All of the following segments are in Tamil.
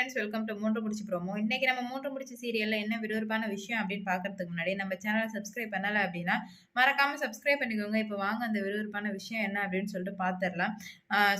ஃப்ரெண்ட்ஸ் வெல்கம் டு மூன்று முடிச்சு ப்ரோமோ இன்னைக்கு நம்ம மூன்று முடிச்சு சீரியலில் என்ன விறுவிறுப்பான விஷயம் அப்படின்னு பார்க்கறதுக்கு முன்னாடி நம்ம சேனலை சப்ஸ்கிரைப் பண்ணல அப்படின்னா மறக்காமல் சப்ஸ்கிரைப் பண்ணிக்கோங்க. இப்போ வாங்க அந்த விறுவிறுப்பான விஷயம் என்ன அப்படின்னு சொல்லிட்டு பார்த்துடலாம்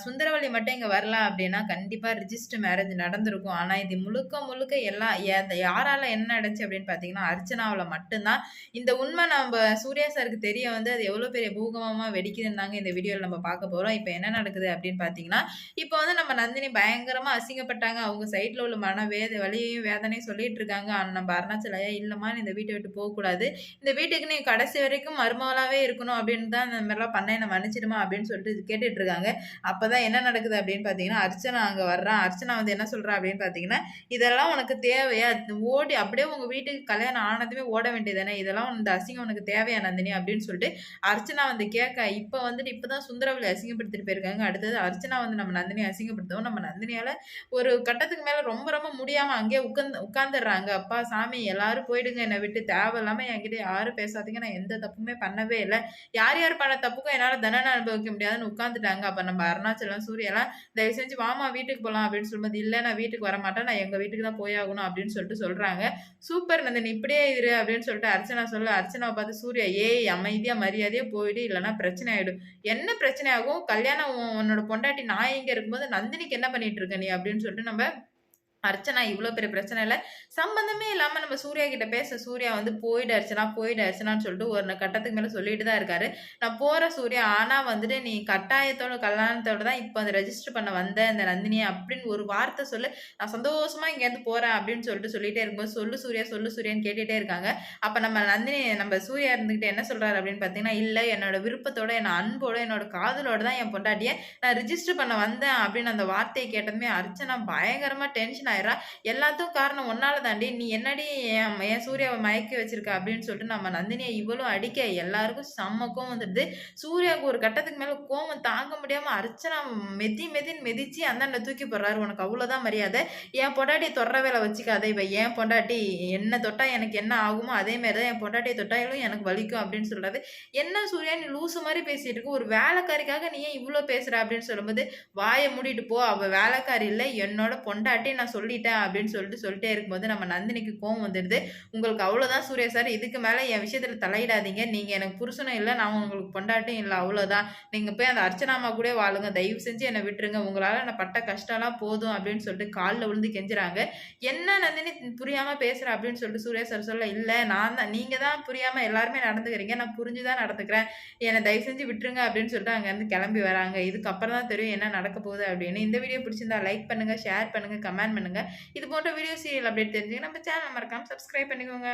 சுந்தரவள்ளி மட்டும் இங்கே வரலாம் அப்படின்னா கண்டிப்பாக ரிஜிஸ்டர் மேரேஜ் நடந்திருக்கும். ஆனால் இது முழுக்க முழுக்க எல்லாம் யாரால என்ன நடந்துச்சு அப்படின்னு பார்த்தீங்கன்னா அர்ச்சனாவில் மட்டும்தான். இந்த உண்மை நம்ம சூர்யா சாருக்கு தெரிய வந்து அது எவ்வளோ பெரிய பூகமாக வெடிக்குதுன்னாங்க இந்த வீடியோவில் நம்ம பார்க்க போகிறோம் இப்போ என்ன நடக்குது அப்படின்னு பார்த்தீங்கன்னா இப்போ வந்து நம்ம நந்தினி பயங்கரமாக அசிங்கப்பட்டாங்க. அவங்க வயிற்றில் உள்ள மன வேத வழியையும் வேதனையும் சொல்லிட்டு இருக்காங்க ஆனால் நம்ம அருணாச்சலையா இல்லைம்மா இந்த வீட்டை விட்டு போகக்கூடாது. இந்த வீட்டுக்கு நீ கடைசி வரைக்கும் மருமகளாகவே இருக்கணும் அப்படின்னு தான் இந்த மாதிரிலாம் பண்ண என்ன மன்னிச்சிடுமா அப்படின்னு சொல்லிட்டு கேட்டுட்டு இருக்காங்க அப்பதான் என்ன நடக்குது அப்படின்னு பார்த்தீங்கன்னா அர்ச்சனா அங்கே வர்றான் அர்ச்சனா வந்து என்ன சொல்கிறா அப்படின்னு பார்த்தீங்கன்னா இதெல்லாம் உனக்கு தேவையா? ஓடி அப்படியே உங்கள் வீட்டுக்கு கல்யாணம் ஆனதுமே ஓட வேண்டியதானே இதெல்லாம் இந்த அசிங்கம் உனக்கு தேவையா நந்தினி? அப்படின்னு சொல்லிட்டு அர்ச்சனா வந்து கேட்க இப்போ வந்துட்டு இப்போ தான் சுந்தரவளி அசிங்கப்படுத்திட்டு போயிருக்காங்க. அடுத்தது அர்ச்சனா வந்து நம்ம நந்தினி அசிங்கப்படுத்தவும் நம்ம நந்தினியால் ஒரு கட்டத்துக்கு மேல ரொம்ப ரொம்ப முடியாம அங்கேயே உட்காந்து உட்காந்துடுறாங்க அப்பா சாமி எல்லாரும் போயிடுங்க. என்னை விட்டு தேவையில்லாம என்கிட்ட யாரும் பேசாதீங்க. நான் எந்த தப்புமே பண்ணவே இல்லை. யார் யார் பண்ண தப்புக்கும் என்னால தண்டனை அனுபவிக்க முடியாதுன்னு உட்காந்துட்டாங்க அப்ப நம்ம அருணாச்சலம் சூரியெல்லாம் தயவு செஞ்சு வாமா வீட்டுக்கு போகலாம் அப்படின்னு சொல்லும்போது இல்லை நான் வீட்டுக்கு வர மாட்டேன். நான் எங்க வீட்டுக்கு தான் போயாகணும் அப்படின்னு சொல்லிட்டு சொல்றாங்க. சூப்பர் நந்தன் இப்படியே இரு அப்படின்னு சொல்லிட்டு அர்ச்சனா சொல்ல அர்ச்சனாவை பார்த்து சூர்யா ஏய் அமைதியா மரியாதையே போயிடு. இல்லைன்னா பிரச்சனை ஆயிடும். என்ன பிரச்சனை ஆகும்? கல்யாணம் உன்னோட பொண்டாட்டி நான் இங்க இருக்கும்போது நந்தினிக்கு என்ன பண்ணிட்டு இருக்க நீ? அப்படின்னு சொல்லிட்டு நம்ம அர்ச்சனா இவ்வளோ பெரிய பிரச்சனை இல்லை. சம்பந்தமே இல்லாமல் நம்ம சூர்யா கிட்ட பேச சூர்யா வந்து போயிடு அர்ச்சனா போயிடு அர்ச்சனான்னு சொல்லிட்டு ஒரு கட்டத்துக்கு மேலே சொல்லிட்டு தான் இருக்காரு. நான் போகிற சூர்யா ஆனால் வந்துட்டு நீ கட்டாயத்தோட கல்யாணத்தோட தான் இப்போ அந்த ரெஜிஸ்டர் பண்ண வந்த இந்த நந்தினியை அப்படின்னு ஒரு வார்த்தை சொல்லு. நான் சந்தோஷமாக இங்கேருந்து போகிறேன் அப்படின்னு சொல்லிட்டு சொல்லிட்டே இருக்கும்போது சொல்லு சூர்யா சொல்லு சூர்யான்னு கேட்டுகிட்டே இருக்காங்க. அப்போ நம்ம நந்தினி நம்ம சூர்யா இருந்துக்கிட்டு என்ன சொல்கிறாரு அப்படின்னு பார்த்தீங்கன்னா இல்லை என்னோட விருப்பத்தோட என்னோட அன்போட என்னோட காதலோட தான் என் பொண்டாட்டியை நான் ரிஜிஸ்டர் பண்ண வந்தேன் அப்படின்னு அந்த வார்த்தையை கேட்டதுமே அர்ச்சனா பயங்கரமாக டென்ஷன் ஆயிரா எல்லாத்துக்கும் காரணம் ஒன்னால தாண்டி நீ என்னடி என் சூர்யாவை மயக்கி வச்சிருக்க அப்படின்னு சொல்லிட்டு நம்ம நந்தினியை இவ்வளவு அடிக்க எல்லாருக்கும் செம்ம கோவம் வந்துடுது. சூர்யாவுக்கு ஒரு கட்டத்துக்கு மேல கோவம் தாங்க முடியாம அர்ச்சனா மெதி மெதின்னு மெதிச்சு அந்தாண்ட தூக்கி போடுறாரு. உனக்கு அவ்வளவுதான் மரியாதை. என் பொண்டாட்டி தொடுற வேலை வச்சுக்காத இவ. என் பொண்டாட்டி என்ன தொட்டா எனக்கு என்ன ஆகுமோ அதே மாதிரி தான் என் பொண்டாட்டியை தொட்டாயிலும் எனக்கு வலிக்கும் அப்படின்னு சொல்றாரு. என்ன சூர்யா நீ லூசு மாதிரி பேசிட்டு இருக்கு. ஒரு வேலைக்காரிக்காக நீ ஏன் இவ்வளோ பேசுற அப்படின்னு சொல்லும்போது வாயை மூடிட்டு போ. அவ வேலைக்காரி இல்லை. என்னோட பொண்டாட்டி நான் சொல்லிட்டேன் அப்படின்னு சொல்லிட்டு சொல்லிட்டே இருக்கும்போது நம்ம நந்தினிக்கு கோவம் வந்துடுது. உங்களுக்கு அவ்வளோதான் சூர்யா சார் இதுக்கு மேலே என் விஷயத்தில் தலையிடாதீங்க. நீங்கள் எனக்கு புருஷனும் இல்லை நான் உங்களுக்கு பொண்டாட்டும் இல்லை அவ்வளோதான் நீங்கள் போய் அந்த அர்ச்சனாமா கூட வாழுங்க. தயவு செஞ்சு என்னை விட்டுருங்க. உங்களால் நான் பட்ட கஷ்டம்லாம் போதும் அப்படின்னு சொல்லிட்டு காலில் விழுந்து கெஞ்சுறாங்க. என்ன நந்தினி புரியாமல் பேசுகிறேன் அப்படின்னு சொல்லிட்டு சூர்யா சார் சொல்ல இல்லை நான் தான் நீங்கள் தான் புரியாமல் எல்லாருமே நடந்துக்கிறீங்க. நான் புரிஞ்சு தான் நடந்துக்கிறேன். என்னை தயவு செஞ்சு விட்டுருங்க. அப்படின்னு சொல்லிட்டு அங்கேருந்து கிளம்பி வராங்க. இதுக்கப்புறம் தான் தெரியும் என்ன நடக்க போகுது அப்படின்னு. இந்த வீடியோ பிடிச்சிருந்தா லைக் பண்ணுங்கள் ஷேர் பண்ணுங்கள் கமெண்ட் பண்ணுங்கள் பண்ணுங்கள் இது போன்ற வீடியோ சீரியல் அப்டேட் தெரிஞ்சுக்க நம்ம சேனல் மறக்காமல் சப்ஸ்கிரைப் பண்ணிக்கோங்க.